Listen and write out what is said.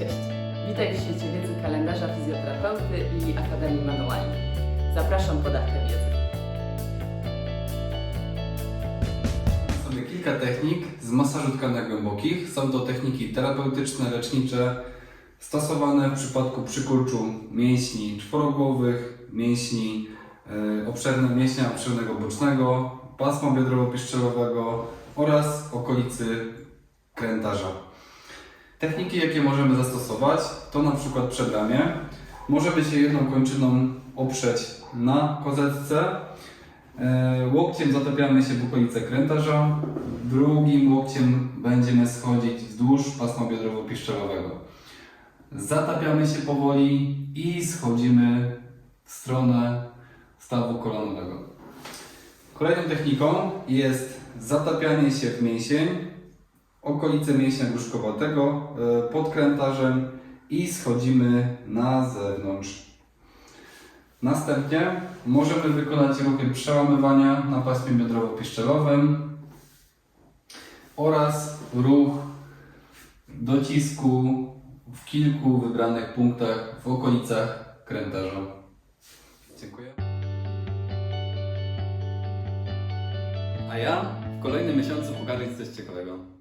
Cześć! Witaj w świecie wiedzy kalendarza fizjoterapeuty i Akademii Manualnej. Zapraszam po dawkę wiedzy. sobie kilka technik z masażu tkanek głębokich. Są to techniki terapeutyczne, lecznicze, stosowane w przypadku przykurczu mięśni czworogłowych, mięśni e, obszerne, mięśnia obszernego bocznego, pasma biodrowo-piszczelowego oraz okolicy krętarza. Techniki, jakie możemy zastosować, to na przykład przedramię. Możemy się jedną kończyną oprzeć na kozetce, E, Łokciem zatapiamy się w okolice krętarza, drugim łokciem będziemy schodzić wzdłuż pasma biodrowo-piszczelowego. Zatapiamy się powoli i schodzimy w stronę stawu kolanowego. Kolejną techniką jest zatapianie się w mięsień, okolice mięśnia gruszkowatego e, pod krętarzem i schodzimy na zewnątrz. Następnie możemy wykonać ruchy przełamywania na pasmie biodrowo-piszczelowym oraz ruch docisku w kilku wybranych punktach w okolicach krętarza. Dziękuję. A ja w kolejnym miesiącu pokażę Ci coś ciekawego.